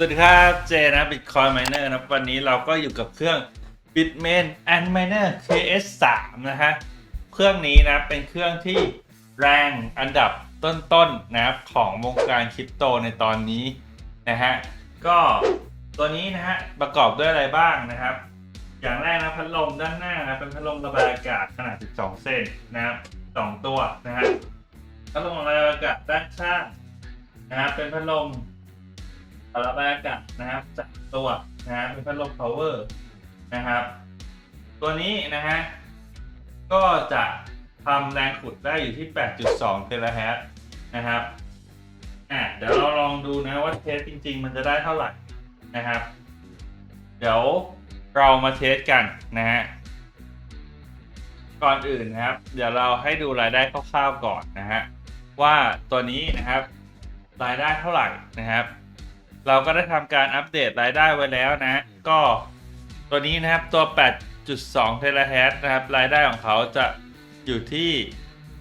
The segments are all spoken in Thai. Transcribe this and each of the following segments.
สวัสดีครับเจนะ Bitcoin Miner นะวันนี้เราก็อยู่กับเครื่อง Bitmain and Miner KS3 นะฮะเครื่องนี้นะเป็นเครื่องที่แรงอันดับต้นๆนะครับของวงการคริปโตในตอนนี้นะฮะก็ตัวนี้นะฮะประกอบด้วยอะไรบ้างนะครับ อย่างแรกนะพัดลมด้านหน้านะเป็นพัดลมระบายอากาศขนาด 12 เซนนะครับสองตัวนะฮะพัดลมระบายอากาศด้านข้างนะครับเป็นพัดลม ระบายอากาศนะครับจากตัวนะฮะเป็นพัดลม power นะครับ ตัวนี้นะฮะก็จะทำแรงขุดได้อยู่ที่ 8.2 เทราแฮร์ตนะครับอะเดี๋ยวเราลองดูนะว่าเทสจริง ๆ มันจะได้เท่าไหร่นะครับ เดี๋ยวเรามาเทสกันนะฮะก่อนอื่นนะครับ เดี๋ยวเราให้ดูรายได้คร่าวๆก่อนนะฮะว่าตัวนี้นะครับรายได้เท่าไหร่นะครับ เราก็ได้ทำการอัปเดตรายได้ไว้แล้วนะ ก็ตัวนี้นะครับตัว 8.2 เทราแฮร์นะครับ รายได้ของเขาจะอยู่ที่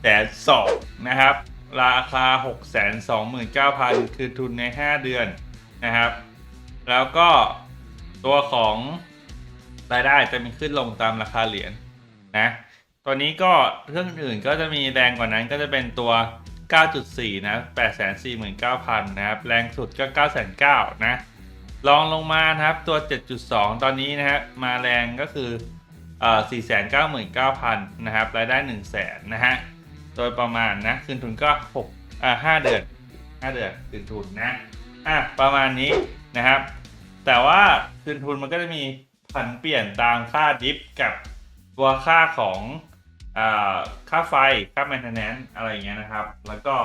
แสนสองนะครับ ราคา 629,000 คือทุนใน 5 เดือนนะครับ แล้วก็ตัวของรายได้จะมีขึ้นลงตามราคาเหรียญนะ ตัวนี้ก็เรื่องอื่นก็จะมีแรงกว่านั้นก็จะเป็นตัว 9.4 นะ 849,000 นะครับ แรงสุดก็ 9,900นะ ลองลงมานะครับ ตัว 7.2 ตอนนี้นะฮะมาแรงก็คือเอ่อ499,000 นะครับ รายได้ 100,000 นะฮะ โดยประมาณนะ คืนทุนก็6อ่า5เดือน 5 เดือนคืนทุนนะ อะ ประมาณนี้นะครับ แต่ว่าคืนทุนมันก็จะมีผันเปลี่ยนตามค่าดิฟกับตัวค่าของ ค่าไฟ ค่า maintenance อะไรอย่างเงี้ยนะครับ แล้วก็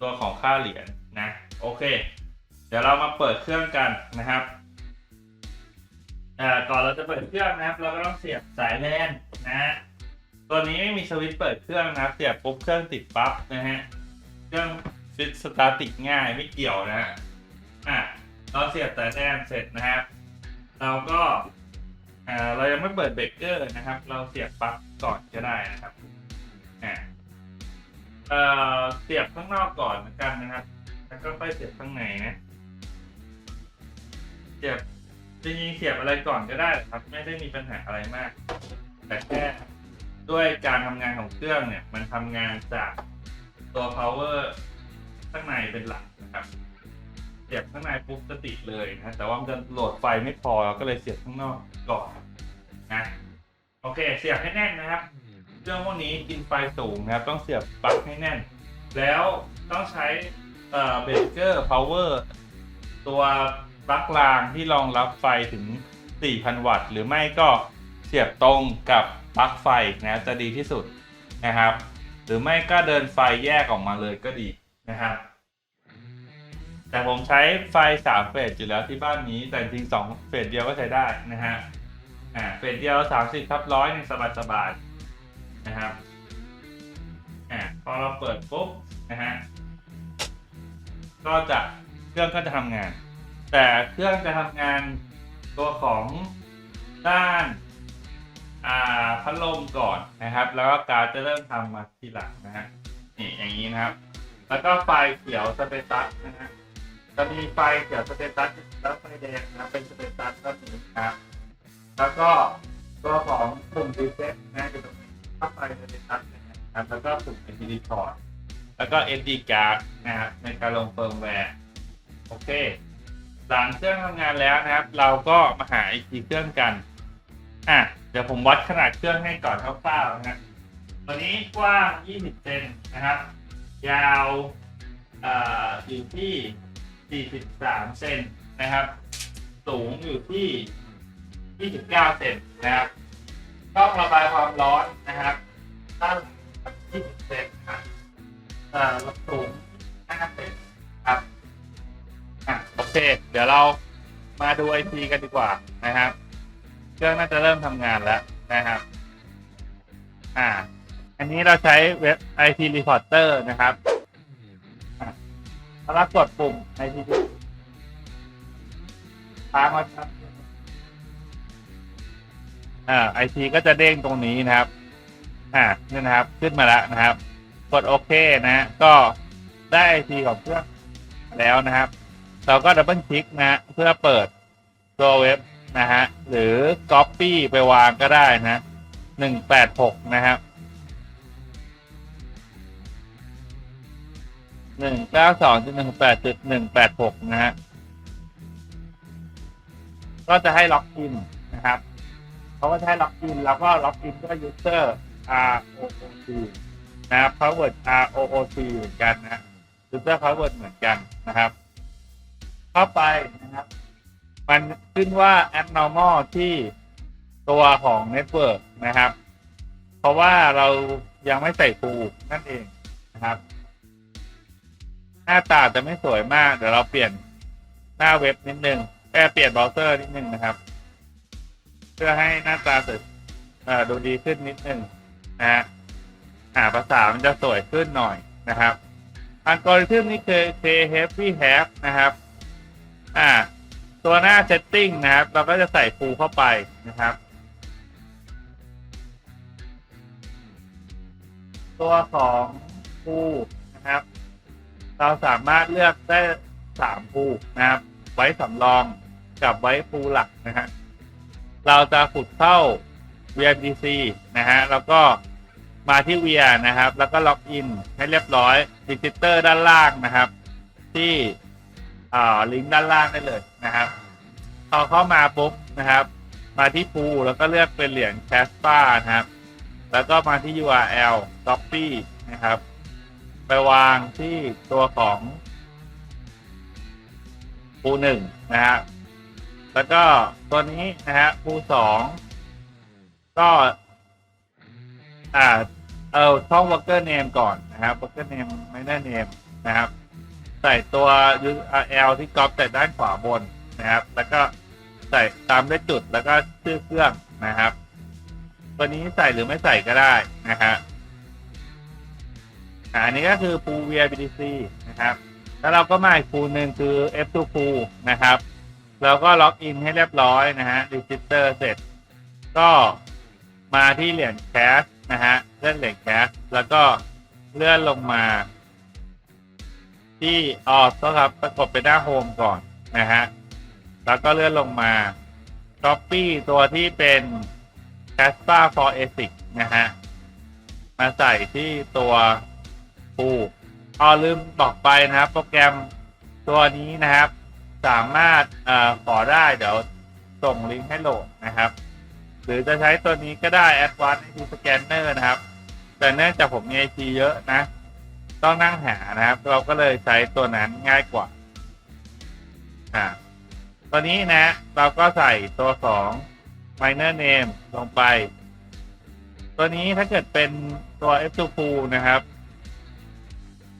ตัวของค่าเหรียญนะ โอเค เดี๋ยวเรามาเปิดเครื่องกันนะครับก่อนเราจะเปิดเครื่องนะครับ เราก็ต้องเสียบสายแลนนะฮะ ตัวนี้ไม่มีสวิตช์เปิดเครื่องนะครับ เสียบปุ๊บเครื่องติดปั๊บนะฮะ เครื่องฟิตสตาร์ติกง่ายไม่เกี่ยวนะฮะ อะ เราเสียบสายแลนเสร็จนะครับ เราก็ อ่าเรายังไม่เปิดเบรกเกอร์นะครับ เราเสียบปลั๊กก่อนก็ได้นะครับอ่าเอ่อเสียบข้างนอกก่อนเหมือนกันนะครับ แล้วก็ค่อยเสียบข้างในนะ เสียบจริงๆเสียบอะไรก่อนก็ได้ครับ ไม่ได้มีปัญหาอะไรมาก แต่แค่ด้วยการทำงานของเครื่องเนี่ย มันทำงานจากตัว power ข้างในเป็นหลักนะครับ สียบข้างในปุ๊บจะติดเลยนะแต่ว่ามันจะโหลดไฟไม่พอเราก็เลยเสียบข้างนอกก่อนนะโอเค เสียบให้แน่นนะครับเครื่องพวกนี้กินไฟสูงนะครับ ต้องเสียบปลั๊กให้แน่น แล้วต้องใช้เอ่อเบรกเกอร์พาวเวอร์ตัวปลั๊กรางที่รองรับไฟถึง 4,000 วัตต์ หรือไม่ก็เสียบตรงกับปลั๊กไฟนะจะดีที่สุดนะครับ หรือไม่ก็เดินไฟแยกออกมาเลยก็ดีนะครับ แต่ผมใช้ไฟ3เฟสอยู่แล้วที่บ้านนี้ แต่จริงๆ2เฟสเดียวก็ใช้ได้นะฮะอ่าเฟสเดียว30ทับร้อยนี่สบายๆนะครับอ่าพอเราเปิดปุ๊บนะฮะก็จะเครื่องก็จะทำงาน แต่เครื่องจะทำงานตัวของด้านอ่าพัดลมก่อนนะครับ แล้วก็การจะเริ่มทำมาทีหลังนะฮะนี่อย่างนี้นะครับ แล้วก็ไฟเขียวสเตตัสนะฮะ จะมีไฟเขียวสเตตัสแล้วไฟแดงนะเป็นสเตตัสแบบนี้ครับแล้วก็ตัวของปุ่มรีเซ็ตนะจะตรงนี้ถ้าไฟสเตตัสนะครับแล้วก็ปุ่ม SD port แล้วก็ SD card นะครับในการลงเฟิร์มแวร์โอเค หลังเครื่องทำงานแล้วนะครับ เราก็มาหาอีกทีเครื่องกันอะเดี๋ยวผมวัดขนาดเครื่องให้ก่อนคร่าวๆนะฮะตัวนี้กว้าง 20 เซนนะครับ ยาวอ่ออยู่ที่ 43 เซนนะครับ สูงอยู่ที่ 29 เซนนะครับช่องระบายความร้อนนะครับด้ง20 เซนครับสูง5เซนครับอะโอเค เดี๋ยวเรามาดูไอทีกันดีกว่านะครับ เครื่องน่าจะเริ่มทำงานแล้วนะครับ อ่า อันนี้เราใช้เว็บ IT Reporter นะครับ แล้วเรากดปุ่ม IT ค้างไว้ครับอ่า IT ก็จะเด้งตรงนี้นะครับ อ่านี่ยนะครับ ขึ้นมาแล้วนะครับ กดโอเคนะก็ได้ IT ของเครื่องแล้วนะครับ เราก็ดับเบิลคลิกนะเพื่อเปิดตัวเว็บนะฮะหรือ Copy ไปวางก็ได้นะหนึ่งแปดหกนะครับ หนึ่งเก้าสองจุดหนึ่งแปดจุดหนึ่งแปดหกนะฮะ ก็จะให้ล็อกอินนะครับ เขาก็จะให้ล็อกอินแล้วก็ล็อกอินด้วย user R O O C นะครับ password R O O C เหมือนกันนะ user password เหมือนกันนะครับ เข้าไปนะครับ มันขึ้นว่า abnormal ที่ตัวของ network นะครับ เพราะว่าเรายังไม่ใส่ฟูนั่นเองนะครับ น้าตาจะไม่สวยมาก เดี๋ยวเราเปลี่ยนหน้าเว็บนิดนึงแค่เปลี่ยนเบราว์เซอร์นิดนึงนะครับ เพื่อให้หน้าตาสวยดูดีขึ้นนิดนึงนะฮะอ่าภาษามันจะสวยขึ้นหน่อยนะครับอัลกอริทึมนี่คือ K Heavy Have นะครับ อ่า ตัวหน้า Setting นะครับ เราก็จะใส่ฟูเข้าไปนะครับ ตัวของฟูนะครับ เราสามารถเลือกได้สามฟูนะครับ ไว้สำรองกับไว้ฟูหลักนะฮะเราจะขุดเข้า VMDC นะฮะแล้วก็มาที่ VR นะครับ แล้วก็ล็อกอินให้เรียบร้อยดิจิเตอร์ด้านล่างนะครับ ที่อ่าลิงก์ด้านล่างได้เลยนะครับพอเข้ามาปุ๊บนะครับ มาที่ฟูแล้วก็เลือกเป็นเหรียญแคสปานะครับ แล้วก็มาที่ URL copy นะครับ ไปวางที่ตัวของฟูหนึ่งนะฮะแล้วก็ตัวนี้นะฮะฟูสองก็อ่าเอาช่อง worker name ก่อนนะครับ worker name minor name นะครับ ใส่ตัว URL ที่ก๊อปแต่ด้านขวาบนนะครับ แล้วก็ใส่ตามด้วยจุดแล้วก็ชื่อเครื่องนะครับ ตัวนี้ใส่หรือไม่ใส่ก็ได้นะฮะ อันนี้ก็คือ pool VIBDC นะครับแล้วเราก็มาอีก pool หนึ่งคือ F2 pool นะครับ เราก็ล็อกอินให้เรียบร้อยนะฮะรีจิสเตอร์เสร็จ ก็มาที่เหรียญแคชนะฮะเลื่อนเหรียญแคชแล้วก็เลื่อนลงมา ที่ออสครับประกบไปหน้าโฮมก่อนนะฮะแล้วก็เลื่อนลงมา Copy ตัวที่เป็น Casper for ASIC นะฮะ มาใส่ที่ตัว ปูอ๋อลืมบอกไปนะครับ โปรแกรมตัวนี้นะครับ สามารถเออขอได้เดี๋ยวส่งลิงก์ให้โหลดนะครับ หรือจะใช้ตัวนี้ก็ได้ Advanced IT Scanner นะครับ แต่เนื่องจากผมมี IT เยอะนะ ต้องนั่งหานะครับ เราก็เลยใช้ตัวนั้นง่ายกว่าอ่าตัวนี้นะ เราก็ใส่ตัวของ minor name ลงไป ตัวนี้ถ้าเกิดเป็นตัว F2 pool นะครับ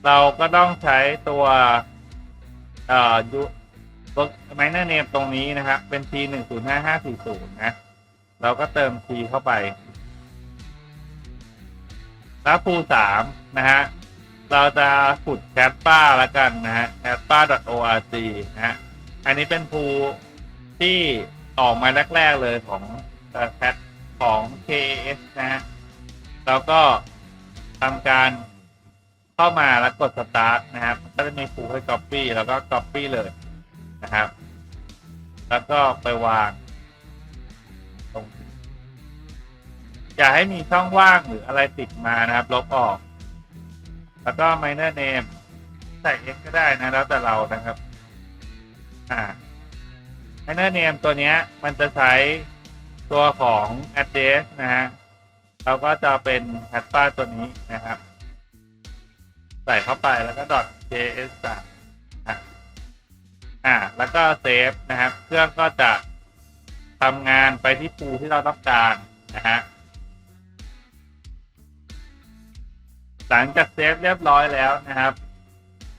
เราก็ต้องใช้ตัวเอ่อ minor name ตรงนี้นะครับ เป็น T หนึ่งศูนย์ห้าห้าสี่ศูนย์นะ เราก็เติม T เข้าไป แล้วภูสามนะฮะ เราจะขุดแคปป้าแล้วกันนะฮะ c a t p a org นะฮะ อันนี้เป็นภูที่ออกมาแรก ๆ เลยของแคทของ KAS นะฮะ แล้วก็ทำการ เข้ามาแล้วกด start นะครับ ก็จะมีภูให้ copy แล้วก็ copy เลยนะครับ แล้วก็ไปวางตรงอย่าให้มีช่องว่างหรืออะไรติดมานะครับ ลบออก แล้วก็ minor name ใส่ x ก็ได้นะ แล้วแต่เรานะครับ อ่า minor name ตัวนี้มันจะใช้ตัวของ address นะฮะเราก็จะเป็น h a t p a ตัวนี้นะครับ ใส่เข้าไปแล้วก็ .js อะอ่า แล้วก็เซฟนะครับ เครื่องก็จะทำงานไปที่ปูที่เราต้องการนะฮะหลังจากเซฟเรียบร้อยแล้วนะครับ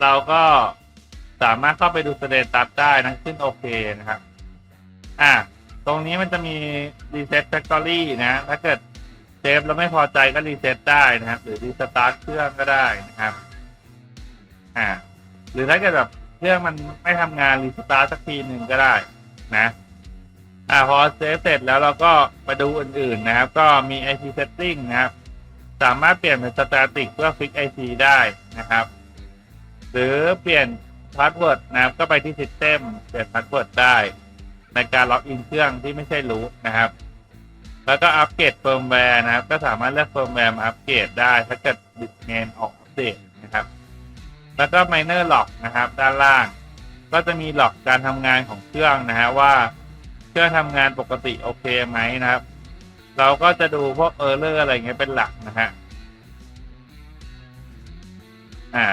เราก็สามารถเข้าไปดูสเตตัสได้นะขึ้นโอเคนะครับ อ่า ตรงนี้มันจะมี reset factory นะ ถ้าเกิดเซฟแล้วไม่พอใจก็รีเซ็ตได้นะครับ หรือรีสตาร์ทเครื่องก็ได้นะครับ อ่า หรือถ้าเกิดแบบเครื่องมันไม่ทำงานรีสตาร์ทสักทีหนึ่งก็ได้นะ อ่าพอเซฟเสร็จแล้วเราก็มาดูอื่นๆนะครับ ก็มี IP setting นะครับ สามารถเปลี่ยนเป็น static เพื่อ fix IP ได้นะครับ หรือเปลี่ยนพาสเวิร์ดนะครับ ก็ไปที่ System เปลี่ยนพาสเวิร์ดได้ ในการล็อกอินเครื่องที่ไม่ใช่รูทนะครับแล้วก็อัปเกรดเฟิร์มแวร์นะครับ ก็สามารถเลือกเฟิร์มแวร์มาอัปเกรดได้ ถ้าเกิดบิตเมนออกอัปเดตนะครับ แล้วก็ Miner Log นะครับ ด้านล่าง ก็จะมีหลอกการทำงานของเครื่องนะฮะว่าเครื่องทำงานปกติโอเคไหมนะครับ เราก็จะดูพวกเออร์เลอร์อะไรเงี้ยเป็นหลักนะฮะอ่า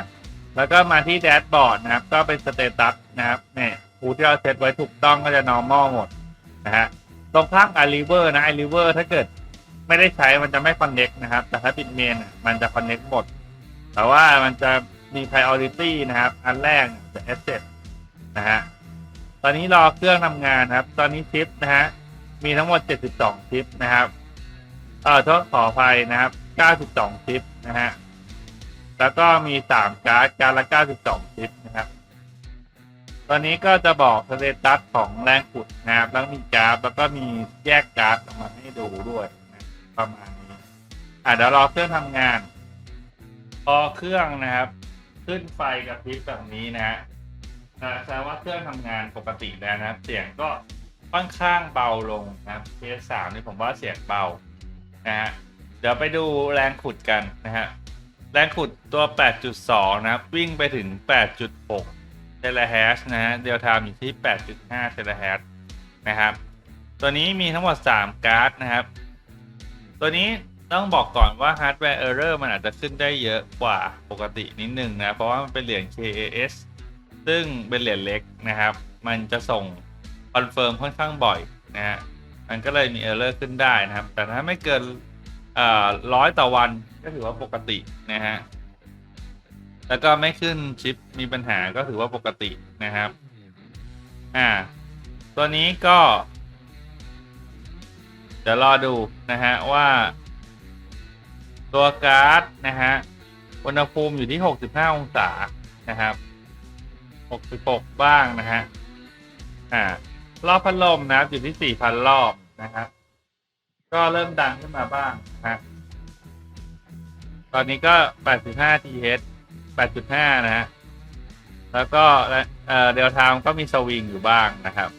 แล้วก็มาที่แดชบอร์ดนะครับ ก็เป็นสเตตัสนะครับเนี่ยคูที่เราเซตไว้ถูกต้องก็จะ normal หมดนะฮะตรงข้าง i r i v e r นะ i r i v e r ถ้าเกิดไม่ได้ใช้มันจะไม่ connect นะครับ แต่ถ้าปิดเมนมันจะ connect หมด แต่ว่ามันจะ มี priority นะครับ อันแรกจะ asset นะฮะ ตอนนี้รอเครื่องทำงานครับ ตอนนี้ชิปนะฮะ มีทั้งหมด 72 ชิปนะครับ เอ่อโทษขออภัยนะครับ 92 ชิปนะฮะ แล้วก็มี 3 การ์ด การดละ 92 ชิปนะครับ ตอนนี้ก็จะบอกสเตตัสของแรงขุดนะครับ แล้วมีกราฟ แล้วก็มีแยกการ์ดออกมาให้ดูด้วยนะประมาณนี้ อะเดี๋ยวรอเครื่องทำงานพอเครื่องนะครับ ขึ้นไฟกับพริบแบบนี้นะฮะนะแสดงว่าเครื่องทำงานปกติแล้วนะครับ เสียงก็ค่อนข้างเบาลงนะครับ PS3 นี่ผมว่าเสียงเบานะฮะเดี๋ยวไปดูแรงขุดกันนะฮะแรงขุดตัว 8.2 นะครับ วิ่งไปถึง 8.6เทราแฮชนะฮะเดลทามอยู่ที่ 8.5เทราแฮชนะครับ ตัวนี้มีทั้งหมด 3 การ์ดนะครับ ตัวนี้ ต้องบอกก่อนว่าฮาร์ดแวร์เออร์เรอร์มันอาจจะขึ้นได้เยอะกว่าปกตินิดนึงนะ เพราะว่ามันเป็นเหรียญ KAS ซึ่งเป็นเหรียญเล็กนะครับ มันจะส่งคอนเฟิร์มค่อนข้างบ่อยนะฮะมันก็เลยมีเออร์เลอร์ขึ้นได้นะครับ แต่ถ้าไม่เกินร้อยต่อวันก็ถือว่าปกตินะฮะแล้วก็ไม่ขึ้นชิปมีปัญหาก็ถือว่าปกตินะครับ อ่า ตัวนี้ก็ เดี๋ยวรอดูนะฮะว่า ตัวการ์ดนะฮะอุณหภูมิอยู่ที่ 65 องศานะครับ 66 บ้างนะฮะอ่ารอบพัดลมนะครับอยู่ที่ 4,000 รอบนะครับก็เริ่มดังขึ้นมาบ้างนะฮะตอนนี้ก็ 85 TH 8.5 นะฮะแล้วก็เอ่อเดลทามก็มีสวิงอยู่บ้างนะครับ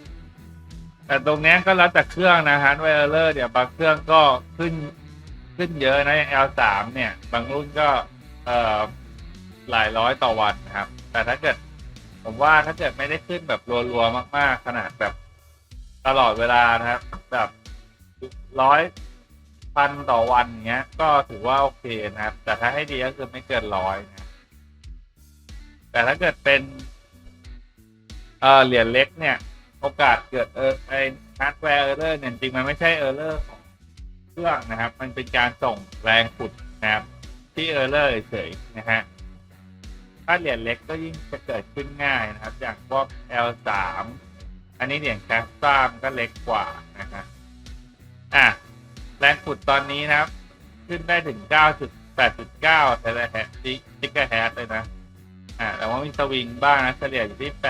แต่ตรงนี้ก็แล้วแต่เครื่องนะฮะไวเลอร์เดี๋ยวบางเครื่องก็ขึ้น ขึ้นเยอะนะอย่าง L3 เนี่ย บางรุ่นก็เอ่อหลายร้อยต่อวันนะครับ แต่ถ้าเกิด ผมว่าถ้าเกิดไม่ได้ขึ้นแบบรัวๆมาก ๆ ขนาดแบบตลอดเวลานะครับ แบบร้อยพันต่อวันอย่างเงี้ย ก็ถือว่าโอเคนะครับ แต่ถ้าให้ดีก็คือไม่เกินร้อยนะแต่ถ้าเกิดเป็นเออเหรียญเล็กเนี่ย โอกาสเกิดเออไอฮาร์ดแวร์เออร์เลอร์เนี่ยจริงๆมันไม่ใช่เออร์ เครื่องนะครับ มันเป็นการส่งแรงขุดนะครับที่เออร์เลอร์เฉยนะฮะถ้าเหรียญเล็กก็ยิ่งจะเกิดขึ้นง่ายนะครับ อย่างพวก L3 อันนี้เหรียญแคสตามก็เล็กกว่านะฮะอะแรงขุดตอนนี้นะครับ ขึ้นได้ถึง 9.8.9เทราแฮชติกเกอร์แฮชเลยนะอ่าแต่ว่ามีสวิงบ้างนะเฉลี่ยอยู่ที่ 8.3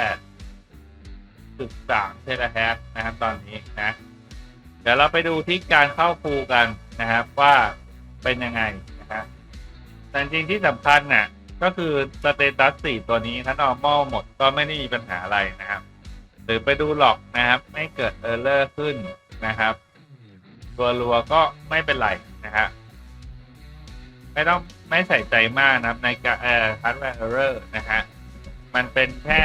เทราแฮชนะครับ ตอนนี้นะ เดี๋ยวเราไปดูที่การเข้าฟูกันนะครับว่าเป็นยังไงนะครับแต่จริงที่สำคัญน่ะก็คือสเตตัส4ตัวนี้ถ้า normal หมดก็ไม่ได้มีปัญหาอะไรนะครับ หรือไปดูหลอกนะครับ ไม่เกิดเออร์เลอร์ขึ้นนะครับ ตัวรัวก็ไม่เป็นไรนะครับไม่ต้องไม่ใส่ใจมากนะครับในการเอ่อฮาร์ดแวร์เออร์นะฮะมันเป็นแค่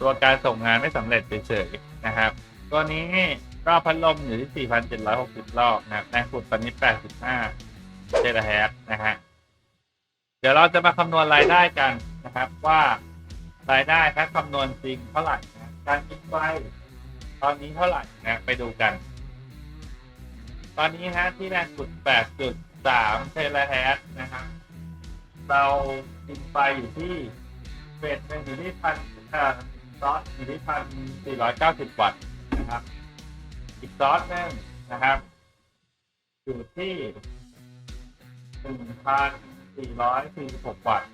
ตัวการส่งงานไม่สำเร็จเฉยๆนะครับ ตัวนี้ รอบพัดลมอยู่ที่ 4,760 รอบนะครับแรงขุดตอนนี้ 85เทราแฮชนะฮะ เดี๋ยวเราจะมาคำนวณรายได้กันนะครับว่ารายได้ถ้าคำนวณจริงเท่าไหร่นะการคิดไฟตอนนี้เท่าไหร่นะไปดูกัน ตอนนี้ฮะที่แรงขุด 8.3เทราแฮชนะครับ เราคิดไฟอยู่ที่เฟสหนึ่งอยู่ที่พันเอ่อซอสอยู่ที่พันสี่ร้อยเก้าสิบวัตต์นะครับ อีกซอสหนึ่งนะครับ อยู่ที่หนึ่งพันสี่ร้อยสี่สิบหกวัตต์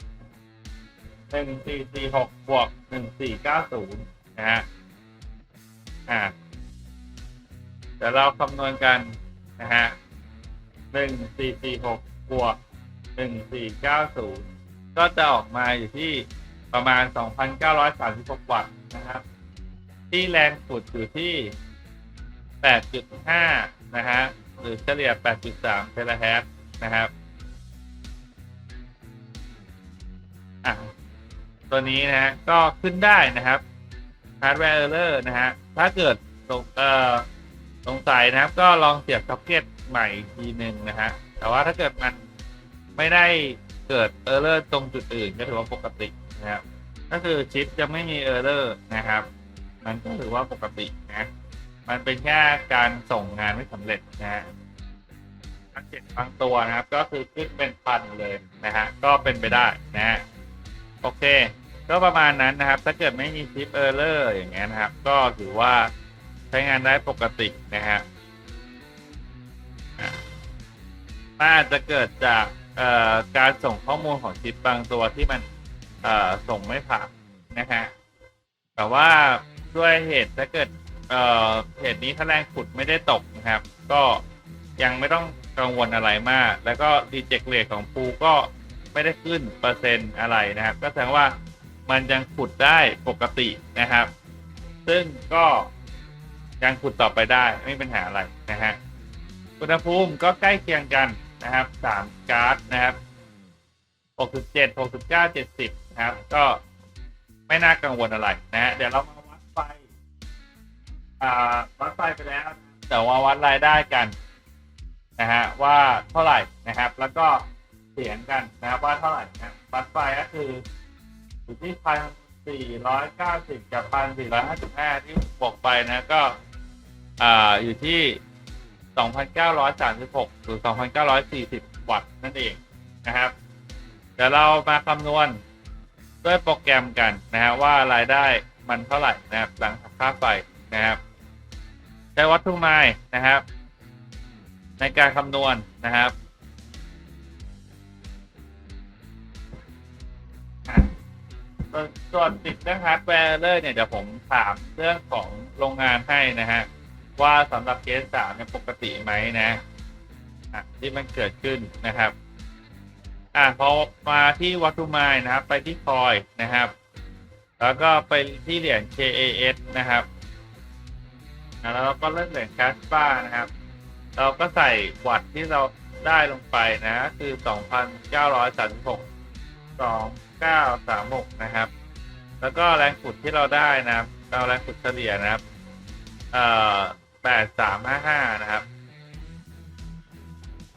หนึ่งสี่สี่หกบวกหนึ่งสี่เก้าศูนย์นะฮะอ่าเดี๋ยวเราคำนวณกันนะฮะหนึ่งสี่สี่หกบวกหนึ่งสี่เก้าศูนย์ก็จะออกมาอยู่ที่ประมาณ2,936วัตต์นะครับ ที่แรงสุดอยู่ที่ 8.5 นะฮะ หรือเฉลี่ย 8.3เทราแฮร์ตนะครับ อะ ตัวนี้นะฮะ ก็ขึ้นได้นะครับ hardware error นะฮะ ถ้าเกิดสงเอ่อสงสัยนะครับ ก็ลองเสียบซ็อกเก็ตใหม่อีกทีหนึ่งนะฮะ แต่ว่าถ้าเกิดมันไม่ได้เกิด error ตรงจุดอื่นก็ถือว่าปกตินะครับ ก็คือชิปจะไม่มี error นะครับ มันก็ถือว่าปกตินะ มันเป็นแค่การส่งงานไม่สำเร็จนะฮะทักเจ็ตบางตัวนะครับ ก็คือขึ้นเป็นพันเลยนะฮะ ก็เป็นไปได้นะฮะ โอเค ก็ประมาณนั้นนะครับ ถ้าเกิดไม่มีชิปเออร์เลอร์อย่างเงี้ยนะครับ ก็ถือว่าใช้งานได้ปกตินะฮะอะมันอาจจะเกิดจากเอ่อการส่งข้อมูลของชิปบางตัวที่มันเอ่อส่งไม่ผ่านนะฮะ แต่ว่าด้วยเหตุถ้าเกิด เอ่อเหตุนี้ถ้าแรงขุดไม่ได้ตกนะครับ ก็ยังไม่ต้องกังวลอะไรมาก แล้วก็ดีเจกเรทของปูก็ไม่ได้ขึ้นเปอร์เซ็นต์อะไรนะครับ ก็แสดงว่ามันยังขุดได้ปกตินะครับ ซึ่งก็ยังขุดต่อไปได้ไม่มีปัญหาอะไรนะฮะอุณหภูมิก็ใกล้เคียงกันนะครับสามการ์ดนะครับ67 69 70นะครับ ก็ไม่น่ากังวลอะไรนะฮะเดี๋ยวเรามา อ่าวัดไฟไปแล้วแต่ว่าวัดรายได้กันนะฮะว่าเท่าไหร่นะครับ แล้วก็เสียงกันนะครับว่าเท่าไหร่นะวัดไฟก็คืออยู่ที่พันสี่ร้อยเก้าสิบกับพันสี่ร้อยห้าสิบห้าที่บอกไปนะก็อ่าอยู่ที่สองพันเก้าร้อยสามสิบหกหรือสองพันเก้าร้อยสี่สิบวัตต์นั่นเองนะครับเดี๋ยวเรามาคำนวณด้วยโปรแกรมกันนะฮะว่ารายได้มันเท่าไหร่นะครับหลังหักค่าไฟนะครับ ใช้วัตถุไม้นะครับ ในการคำนวณนะครับอะส่วนติดเรื่องฮาร์ดแวร์เลยเนี่ยเดี๋ยวผมถามเรื่องของโรงงานให้นะฮะว่าสำหรับเคสสามเนี่ยปกติไหมนะะที่มันเกิดขึ้นนะครับ อ่าพอมาที่วัตถุไม้นะครับ ไปที่คอยนะครับ แล้วก็ไปที่เหรียญ KAS นะครับ อะแล้วเราก็เลือกเหรียญแคสป้านะครับ เราก็ใส่วัตที่เราได้ลงไปนะ คือ 2,936 2936 นะครับ แล้วก็แรงขุดที่เราได้นะครับเราแรงขุดเฉลี่ยนะครับ เอ่อ 8355 นะครับ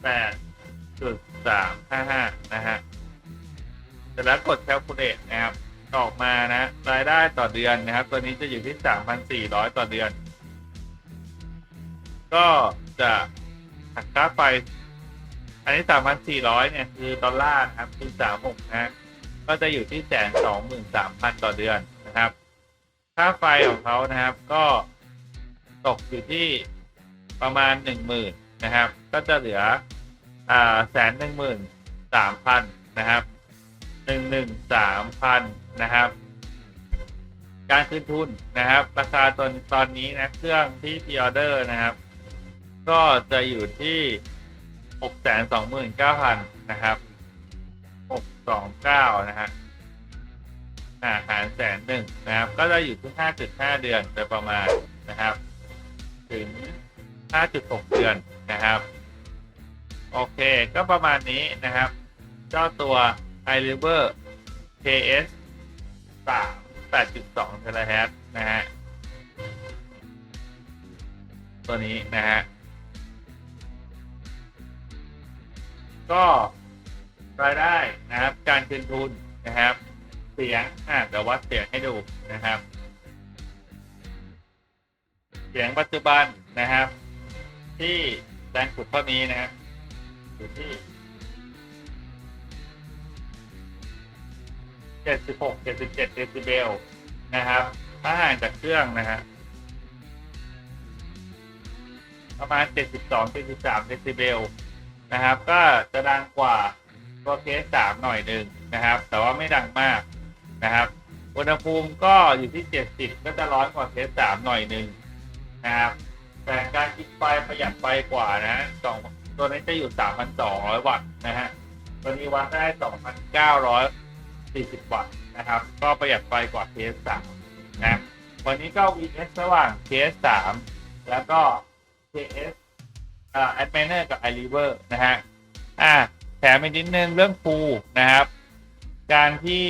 8.355 นะฮะเสร็จแล้วกด calculate นะครับ ออกมานะ รายได้ต่อเดือนนะครับ ตัวนี้จะอยู่ที่ 3,400 ต่อเดือน ก็จะหักค่าไฟ อันนี้3,400เนี่ย คือดอลลาร์นะครับคือ36นะฮะก็จะอยู่ที่แสนสองหมื่นสามพันต่อเดือนนะครับ ค่าไฟของเขานะครับ ก็ตกอยู่ที่ประมาณหนึ่งหมื่นนะครับ ก็จะเหลืออ่าแสนหนึ่งหมื่นสามพันนะครับหนึ่งหนึ่งสามพันนะครับ การคืนทุนนะครับ ราคาตอนตอนนี้นะเครื่องที่พ r ออเดอร์นะครับ ก็จะอยู่ที่หกแสนสองหมื่นเก้าพันนะครับหกสองเก้านะฮะหารแสนหนึ่งนะครับ ก็จะอยู่ที่ห้าจุดห้าเดือนโดยประมาณนะครับ ถึงห้าจุดหกเดือนนะครับ โอเค ก็ประมาณนี้นะครับ เจ้าตัว i r i v e r KS 3 8.2เทราแฮร์นะฮะ ตัวนี้นะฮะ ก็รายได้นะครับ การคืนทุนนะครับ เสียงอะเดี๋ยววัดเสียงให้ดูนะครับ เสียงปัจจุบันนะครับ ที่แรงขุดเท่านี้นะฮะอยู่ที่76 77เดซิเบลนะครับ ถ้าห่างจากเครื่องนะฮะประมาณ 72 73เดซิเบล นะครับ ก็จะดังกว่าตัวเคส3หน่อยหนึ่งนะครับ แต่ว่าไม่ดังมากนะครับอุณหภูมิก็อยู่ที่ 70 ก็จะร้อนกว่าเคส3หน่อยหนึ่งนะครับแต่การกินไฟประหยัดไฟกว่านะสองตัวนี้จะอยู่ 3,200 วัตต์นะฮะตัวนี้วัดได้ 2,900 40 วัตต์นะครับ ก็ประหยัดไฟกว่า KS3 นะวันนี้ก็ VS ระหว่าง KS3 แล้วก็ KS แอ่า Adminer กับ i r i v e r นะฮะอ่าแถมอีกนิดนึงเรื่องฟูนะครับ การที่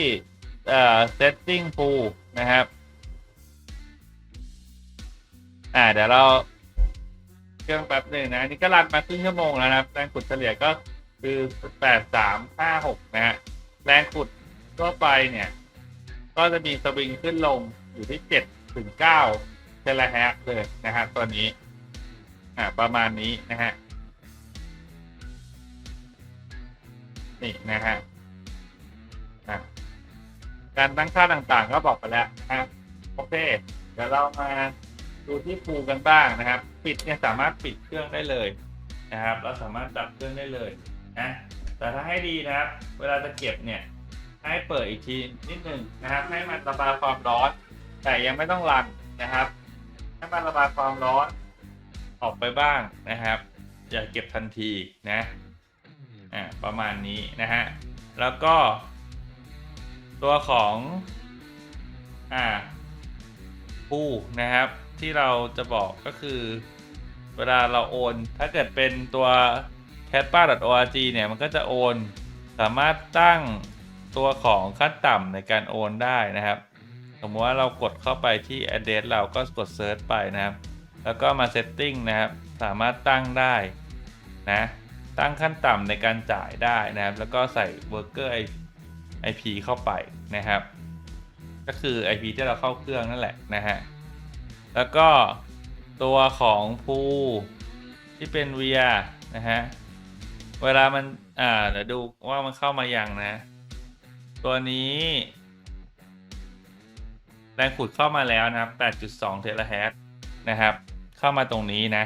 เอ่อ setting ฟูนะครับอ่าเดี๋ยวเราเครื่องแป๊บหนึ่งนะอันนี้ก็รันมาครึ่งชั่วโมงแล้วนะครับแรงขุดเฉลี่ยก็คือแปดสามห้าหกนะฮะแรงขุดทั่วไปเนี่ย ก็จะมีสวิงขึ้นลงอยู่ที่เจ็ดถึงเก้าเทราแฮร์เลยนะฮะตัวนี้ อ่าประมาณนี้นะฮะนี่นะฮะการตั้งค่าต่างๆ ก็บอกไปแล้วนะโอเค เดี๋ยวเรามาดูที่ฟูกันบ้างนะครับ ปิดเนี่ยสามารถปิดเครื่องได้เลยนะครับ เราสามารถดับเครื่องได้เลยนะแต่ถ้าให้ดีนะครับ เวลาจะเก็บเนี่ยให้เปิดอีกทีนิดหนึ่งนะครับ ให้มันระบายความร้อน แต่ยังไม่ต้องรันนะครับ ให้มันระบายความร้อน ออกไปบ้างนะครับ อย่าเก็บทันทีนะอ่าประมาณนี้นะฮะ แล้วก็ ตัวของอ่าผู้นะครับที่เราจะบอกก็คือเวลาเราโอน ถ้าเกิดเป็นตัว c a t p a org เนี่ย มันก็จะโอน สามารถตั้งตัวของขั้นต่ำในการโอนได้นะครับ สมมติว่าเรากดเข้าไปที่ address เราก็กด search ไปนะครับ แล้วก็มา setting นะครับ สามารถตั้งได้นะ ตั้งขั้นต่ำในการจ่ายได้นะครับ แล้วก็ใส่ worker IP เข้าไปนะครับ ก็คือ IP ที่เราเข้าเครื่องนั่นแหละนะฮะ แล้วก็ตัวของพูที่เป็น VR นะฮะ เวลามัน อ่า เดี๋ยวดูว่ามันเข้ามายังนะ ตัวนี้แรงขุดเข้ามาแล้วนะครับ 8.2 เทราแฮร์ตนะครับ เข้ามาตรงนี้นะ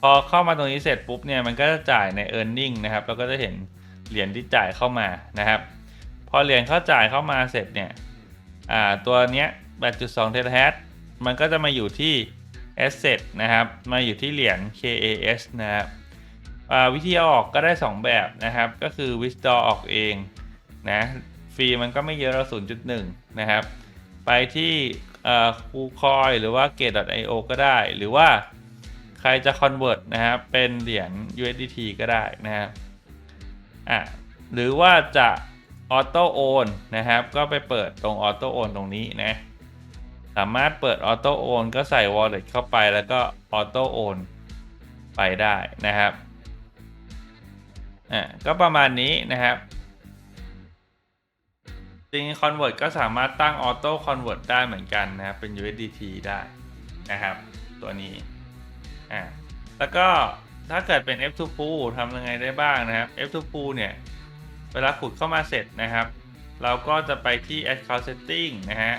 พอเข้ามาตรงนี้เสร็จปุ๊บเนี่ยมันก็จะจ่ายใน e a r n i n g นะครับแล้วก็จะเห็นเหรียญที่จ่ายเข้ามานะครับ พอเหรียญเข้าจ่ายเข้ามาเสร็จเนี่ยตัวเนี้ย 8.2 เทราแฮร์ตมันก็จะมาอยู่ที่ asset นะครับ มาอยู่ที่เหรียญ KAS นะครับวิธีอออกก็ได้ 2 แบบนะครับ ก็คือ withdraw ออกเองนะ ฟรีมันก็ไม่เยอะเรา0.1 นะครับ ไปที่ คูคอยหรือว่า gate.io ก็ได้ หรือว่าใครจะ convert นะครับเป็นเหรียญ USDT ก็ได้นะครับอะหรือว่าจะ auto own นนะครับ ก็ไปเปิดตรง auto own ตรงนี้นะสามารถเปิด auto own ก็ใส่ wallet เข้าไปแล้วก็ auto own ไปได้นะครับอะก็ประมาณนี้นะครับ จริง convert ก็สามารถตั้ง auto convert ได้เหมือนกันนะครับ เป็น USDT ได้นะครับ ตัวนี้อ่าแล้วก็ถ้าเกิดเป็น F2 pool ทำยังไงได้บ้างนะครับ F2 pool เนี่ย เวลาขุดเข้ามาเสร็จนะครับ เราก็จะไปที่ account setting นะฮะ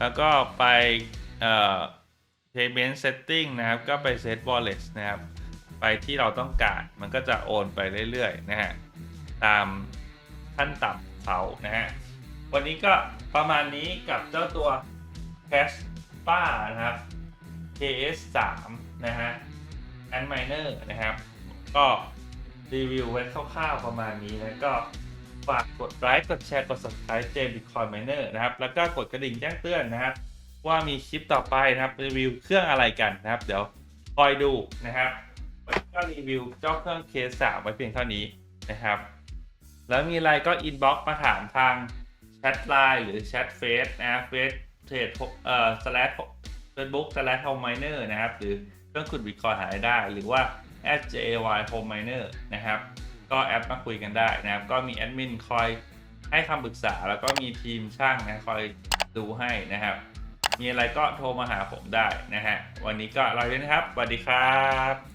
แล้วก็ไปเอ่อ payment setting นะครับ ก็ไป set wallet นะครับ ไปที่เราต้องการมันก็จะโอนไปเรื่อยๆนะฮะ ตามขั้นต่ำเขานะฮะ วันนี้ก็ประมาณนี้กับเจ้าตัว Cash ป้านะครับ KS3 นะฮะ and miner นะครับ ก็รีวิวไว้คร่าวๆประมาณนี้นะก็ฝากกดไลค์กดแชร์กด subscribe J Bitcoin Miner นะครับ แล้วก็กดกระดิ่งแจ้งเตือนนะครับ ว่ามีคลิปต่อไปนะครับ รีวิวเครื่องอะไรกันนะครับ เดี๋ยวคอยดูนะครับก็รีวิวเจ้าเครื่อง K3 ไว้เพียงเท่านี้นะครับ แล้วมีอะไรก็อินบ็อกซ์มาถามทาง แชทไลน์หรือแชทเฟซนะเฟซเทรดเอ่อ slash facebook slash home miner นะครับ หรือเครื่องขุดบิตคอยหายได้ หรือว่า at jay home miner นะครับ ก็แอดมาคุยกันได้นะครับ ก็มีแอดมินคอยให้คำปรึกษาแล้วก็มีทีมช่างนะคอยดูให้นะครับ มีอะไรก็โทรมาหาผมได้นะฮะ วันนี้ก็ลาไปนะครับสวัสดีครับ